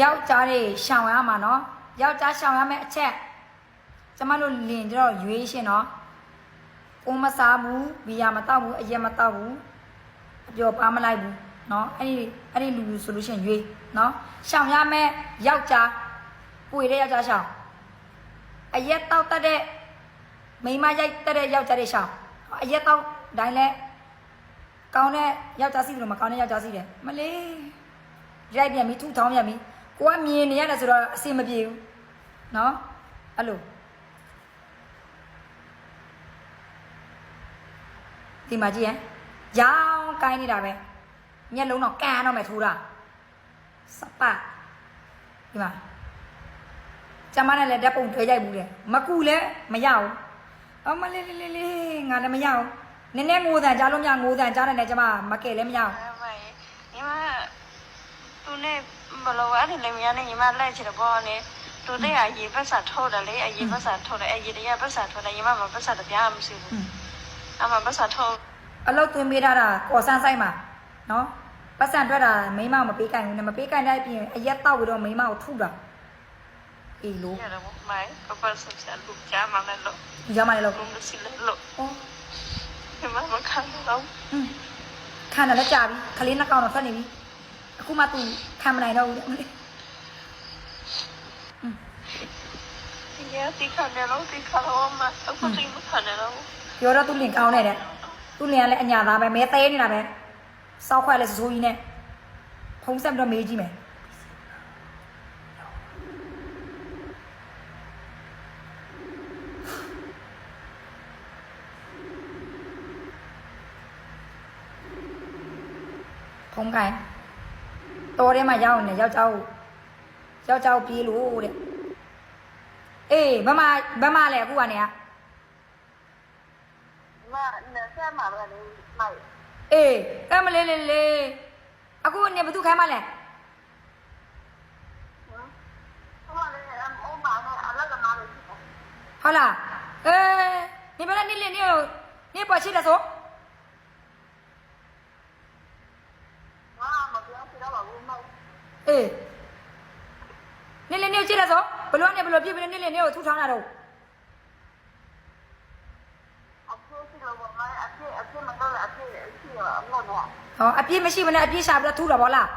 ယောက်ျားတွေရှောင်ရမှာနော်ယောက်ျားရှောင်ရမယ့်အချက်ကျမတို့လင်ကြတော့ရွေးရှင်နော်ကိုမစားဘူးဘီယာမတောက်ဘူးအရက်မတောက်ဘူးအပျော်ပါမလိုက်ဘူးနော်အဲ့ဒီအဲ့ဒီလူလူဆိုလို့ရှိရင်ရွေးနော်ရှောင်ရမယ့်ယောက်ျားပွေတဲ့ယောက်ျားရှောင်အရက်တောက်တတ်တဲ့မိန်းမရိုက်တတ်တဲ့ယောက်ျားတွေရှောင်အရက်တောက်တိုင်းလဲကောင်းတဲ့ယောက်ျားစီတယ်လို့မကောင်းတဲ့ယောက်ျားစီတယ်မလေးရိုက်ပြန်ပြီထူထောင်းပြန်ပြီ ကိုကမြင်နေရတယ်ဆိုတော့အဆင်မပြေဘူးเนาะအဲ့လိုဒီမှာကြည့်ရရောင်းကိုင်းနေတာပဲမျက်လုံးတော့ကန်တော့မယ်ထိုးတာစပတ်ဒီမှာကျမနဲ့လည်းဓာတ်ပုံထွေးရိုက်ဘူးလေမကူလည်းမရဘူးအမလေးလေးလေးလေးငါလည်းမရဘူးနည်းနည်းငိုတန်ကြားလို့မရငိုတန်ကြားတယ်နဲ့ကျမမကဲလည်းမရဘူး ဘလို့အဲ့ဒီလေမရနဲ့ညီမလိုက်ချင်တော့ဘောနဲ့သူတဲ့အရေးပတ်စာထုတ်တယ်လေအရေးပတ်စာထုတ်တယ်အရေးတရားပတ်စာထုတ်တယ်ညီမမပတ်စာတပြားမရှိဘူးအမပတ်စာထုတ်အလုတ်သွင်းပေးထားတာကော်ဆန်းဆိုင်မှာနော်ပတ်စံထွက်တာမိန်းမမပေးကင်ဘူးနဲ့မပေးကင်တဲ့အပြင်အရက်တောက်ပြီးတော့မိန်းမကိုထုတာအေးလို့ရတယ်မိုင်ပပတ်စာဆက်လူကြားမှလည်းလို့ဒီကြမှာလည်းလို့လုံးလို့စီလို့လို့ဟောညီမမခံတော့ဟွန်းခံတယ်လည်းကြာပြီခလေးနှစ်ကောင်တော့ထွက်နေပြီအခုမှ तू ခံမနိုင်တော့ဘူးတဲ့ဒီရတိခါနေလို့တိခါတော့မအခုတိမခံနေတော့ပြော တော့ तू လင်ကောင်းနေတယ် तू လင်ကလည်းအညာသားပဲမဲသေးနေတာပဲစောက်ခွက်လည်းစိုးကြီးနဲ့ဖုံးဆက်ပြီး တော့မေးကြည့်မယ်ဖုံးကိုင်းတော်ထဲမှာရောက်နေယောက်ျားကိုယောက်ျားကိုပြေးလို့တဲ့အေးဘမဘမလဲအခုကနေကမနဲ့ဆက်မှာပဲလေမိုင်အေးကမလေးလေးလေးအခုနေဘသူခိုင်းမလဲဟောလေအမအမနဲ့အလကမားလို့ရှိတယ်ဟုတ်လားအေးနေဘလည်းနေလေနေကိုနေပေါ်ရှိတယ်ဆို ငါမပြောချင်တော့ဘူးမိုင် အေးနေလေနေကိုရှိတယ်ဆိုဘလို့နေဘလို့ပြစ်ပြီးနေလေနေကိုထူထောင်းတာတော့အဖေရှိလို့ဘာလဲအဖေအဖေမတော့အဖေရှိရအလို့နော်ဟောအပြစ်မရှိဘဲနဲ့အပြစ်ရှာပြီးတော့ထူတာဗောလား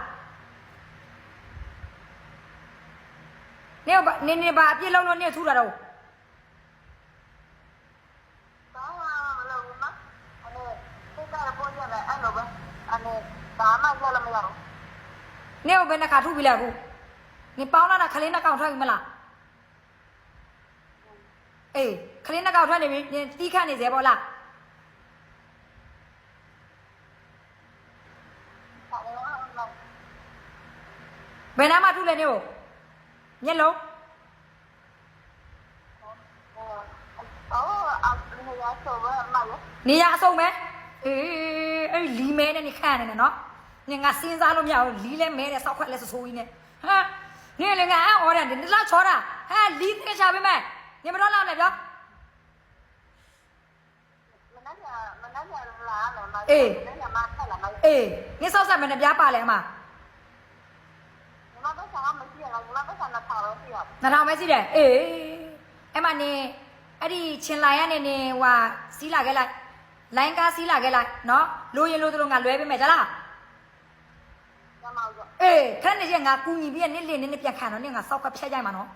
နေကနေနေပါအပြစ်လုံးလို့နေထူတာတော့တောင်းလာမလို့မအဲ့စိတ်ကပေါ်ကြတယ်အဲ့လိုပဲအဲ့ဒါမှရလို့မရဘူး နေကိုဘယ်နှခါထူပြီလဲအခုနေပေါင်းလာတာခလေးနှစ်ကောင်ထွက်ပြီမလားအေးခလေးနှစ်ကောင်ထွက်နေပြီနေတီးခတ်နေစေဗောလားအဲ့ဒါတော့ဘယ်နားမှထုလဲနေကိုမျက်လုံးအော်အဖေရဆိုပဲမလို့နေရအဆုံးပဲအေးအဲ့ဒီလီမဲနဲ့နေခန့်နေတယ်နော် နေငါစဉ်းစားလို့မရဘူးလီလဲမဲတယ်စောက်ခွက်လဲဆိုဆိုကြီးနဲ့ဟာနေလေငါအော်တယ်ဒီလားချောတာဟာလီသိချပေးမယ်နေမတော့လာနဲ့ပြောမနက်ညမနက်ညလာမယ်မနက်ညမဆက်လာမယ်အေးနေစောက်ဆက်မယ်နဲ့ပြားပါလဲအမညီမတို့ဆောင်မရှိရဘူးညီမတို့ဆောင်တော့ထားလို့ရှိရနှထောင်ပဲစီးတယ်အေးအဲ့မနေအဲ့ဒီချင်းလိုင်ရနေနေဟွာစီးလာခဲ့လိုက်လိုင်းကားစီးလာခဲ့လိုက်နော်လိုရင်လိုသလိုငါလွဲပေးမယ်ကြလား ညမတို့အေးခဏနေချင်းငါကူညီပြီးနေလေနေနေပြန်ခံတော့နေငါစောက်ကဖြတ်ကြိုက်မှာနော်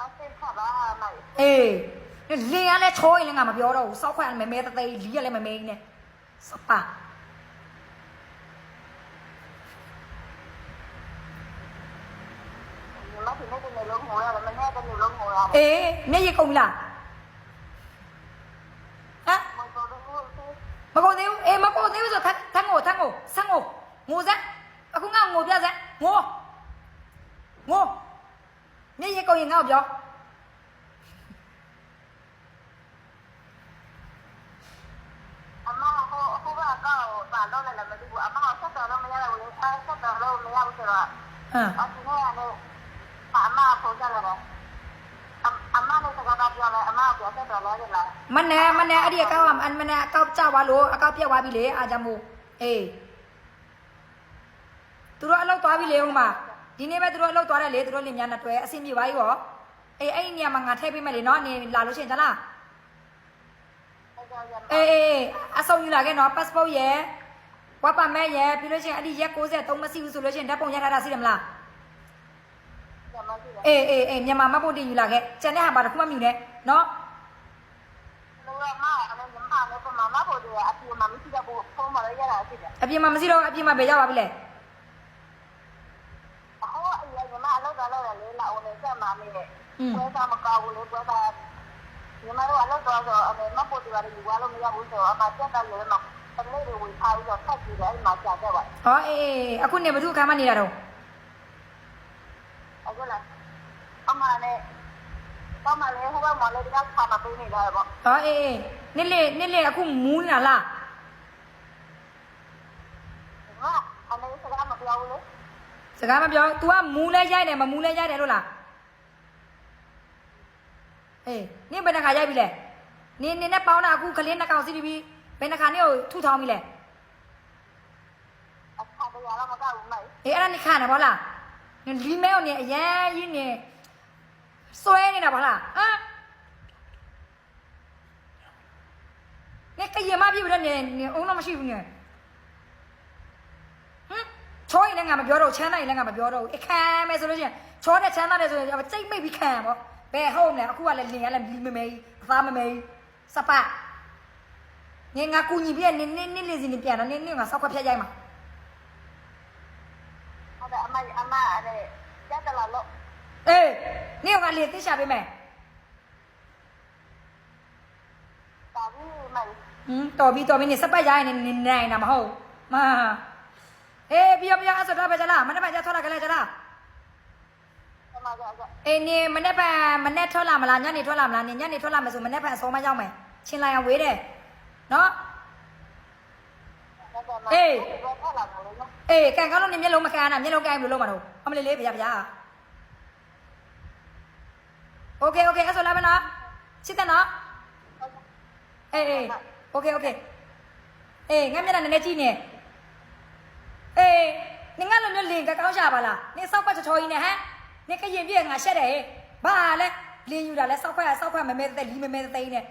အဖေခါပါမယ်အေးလင်ရလဲချောရင်လည်းငါမပြောတော့ဘူးစောက်ခွက်မဲမဲတသိလီရလဲမမဲကြီးနဲ့စပါညီမတို့နေလုံးငိုရတယ်မနေ့ကနေလုံးငိုရတယ်အေးနေရကုန်ပြီလားဟမ်မတော်ဘူးမကုန်သေးဘူးအေးမကုန်သေးဘူးဆိုထထငိုထငိုဆငိုငိုစမ်းအခုငါငိုပြစမ်းငိုငိုနေရကုန်ရင်ငါ့ကိုပြောအမဟိုဟိုဘကောပါတော့လည်းမသိဘူးအမဆက်တော်တော့မရဘူးလေဆက်တော်လို့မရဘူးဆိုတော့ဟမ်အဒီနေ့က နေအမဖုန်းကြတယ်အမနဲ့စကားပြောလဲအမပြောဆက်တော်လဲလားမနဲ့မနဲ့အဲ့ဒီအကောက်ကမနဲ့အကောက်ကြ သွားလို့အကောက်ပြက်သွားပြီလေအားကြောင့်မို့အေးသူတို့အလုပ်လောက်သွားပြီလေဟုတ်မှာဒီနေ့ပဲသူတို့အလောက်သွားတယ်လေသူတို့လင်များနဲ့တွေ့အဆင်ပြေပါပြီရောအေးအဲ့ဒီနေရာမှာငါထည့်ပေးမယ်လေနော်နေလာလို့ရှိရင်တလားဟုတ်ကဲ့ရမအေးအေးအေးအဆုံးယူလာခဲ့နော် passport ရယ်ဝါပါမဲ့ရယ်ပြီးလို့ရှိရင်အဲ့ဒီရက်63မရှိဘူးဆိုလို့ရှိရင်ဓာတ်ပုံရထားတာရှိတယ်မလားရမရှိတယ်အေးအေးအေးမြန်မာမတ်ဖို့တင်ယူလာခဲ့ကျန်တဲ့ဟာပါတစ်ခုမှမယူနဲ့နော်လူကမအဲ့ဒါညီမလည်းကမမဖို့တယ်အပြေမမရှိတော့ဘူးဖုန်းမလည်းရတာရှိတယ်အပြင်မှာမရှိတော့အပြင်မှာပဲရောက်ပါပြီလေ ဟောအရင်ကမအလုပ်တော်လုပ်တယ်လေလာဦးနေ စက်မမေးတယ်ပွဲစားမကောက်ဘူးလေပွဲစားညီမတို့အလုပ်တော်ဆိုအမေမဖို့တယ်ယူသွားလို့မရဘူးဆိုအမစက်တယ်လေမတလေးတွေဝင်ထားပြီးတော့ဖက်ကြည့်တယ်အဲ့မှာကြာတော့ပါဟောအေးအေးအခုနေဘသူအခါမှနေတာတော့အခုလားအမနဲ့တော့မလေးဟိုဘက်မှာလည်းတကခါမပေးနေတော့ပေါ့ဟောအေးအေးနေ့လေနေ့လေအခုမူးနေတာလားငါအမေစကားမပြောဘူးလေစကားမပြော तू ကမူးလဲရိုက်တယ်မမူးလဲရိုက်တယ်လို့လား အေးနင်ဘယ်နှခါရိုက်ပြီလဲနင်နင်နဲ့ပေါင်းတာအခုကလေးနှစ်ကောင်စီပြီးဘယ်နှခါနင်ကိုထုထောင်းပြီလဲအခါတရားတော့မကောက်ဘူးမို့အေးအဲ့ဒါနိခါနေဘောလားနင်လီမဲကိုနင်အရန်ကြီးနင်စွဲနေတာဘောလားဟမ်နင်ကရင်မပြည့်ပြီတော့နင်နင်အုံတော့မရှိဘူးနင်ဟမ်ချောရင်လည်းငါမပြောတော့ချမ်းသာရင်လည်းငါမပြောတော့ဘူးအခါမယ်ဆိုလို့ရှိရင်ချောတဲ့ချမ်းသာတဲ့ဆိုရင်ကြိတ်မိတ်ပြီးခံရပေါ့ ဘယ်ဟုတ်မလဲအခုကလည်းလင်ရလည်းလီမမေးအသားမမေးစပတ်နင်ငါကူညီပြည့်နင်နင်နင်လေးစီနင်ပြန်တော့နင်နင်ငါစောက်ခွက်ဖြတ်ရိုက်မှာဟုတ်တယ်အမအမအဲ့ရက်တလာလို့အေးနေ့ကလေသိချပေးမယ်တာဘူးမို့ဟမ်တော်ပြီတော်ပြီနေစပတ်ရရင်နေနိုင်တာမဟုတ်မအေးပြပြအဲ့ဆိုတော့ပဲကြလားမနေ့ကကြထွက်လာကြလဲကြလား အမကက အေးနေမနေ့ကမနေ့ထွက်လာမလားညနေထွက်လာမလားနေညနေထွက်လာမယ်ဆိုမနေ့ကအစောမရောက်မယ်ချင်းလိုက်အောင်ဝေးတယ်နော် အဲ့ဒါမှဘာထလာမလို့နော် အေးကန်ကောင်းလို့နေမျက်လုံးမကန်တာမျက်လုံးကန်ဘယ်လိုလုပ်မှာတော့အမလေးလေးဗျာဗျာโอเคโอเคအဲ့ဆိုလာမနော်စစ်တယ်နော်အေးအေးโอเคโอเคအေးငါမျက်နှာနည်းနည်းကြည့်နေအေးနင်ကလည်းမျိုးလင်ကကောင်းရှာပါလားနင်စောက်ခွက်ချောချောကြီးနဲ့ဟမ် နင်ကရင်ပြည့်ငါရှက်တယ်ဟဲ့ဘာလဲလင်းယူတာလဲစောက်ခွက်စောက်ခွက်မမဲတဲ့လီမမဲတဲ့သိန်းနဲ့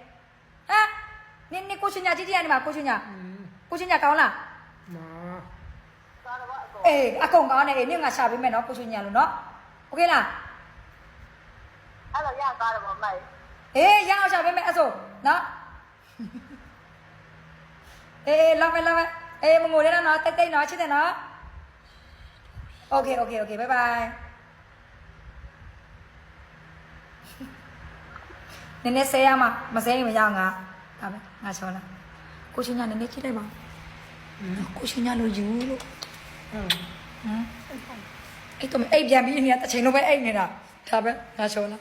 ဟမ်နင်နင်ကိုရှင်ညာကြည့်ကြည့်ရနေမှာကိုရှင်ညာကိုရှင်ညာကောင်းလား မာ သာတော့အကော အေးအကုန်ကောင်းတယ်အေးနင်ငါရှာပေးမယ်နော်ကိုရှင်ညာလို့နော်โอเคလား အဲ့တော့ရကားတော့မို့ အေးရအောင်ရှာပေးမယ်အဲ့ဆိုနော်အေးလောက်ပဲလောက်ပဲအေးမငိုနဲ့နော်တိတ်တိတ်နော်ချစ်တယ်နော်โอเคโอเคโอเคဘိုင်ဘိုင် နည်းနည်းဆဲရမှာမဆဲရင်မရအောင်ငါဒါပဲငါချောလာကိုရှင်ညာနည်းနည်းကြည့်လိုက်ပါကိုရှင်ညာလိုယူလို့အဲ့ဟမ်အဲ့တော့အိတ်ပြန်ပြီးနေတချိန်လုံးပဲအိတ်နေတာဒါပဲငါချောလာ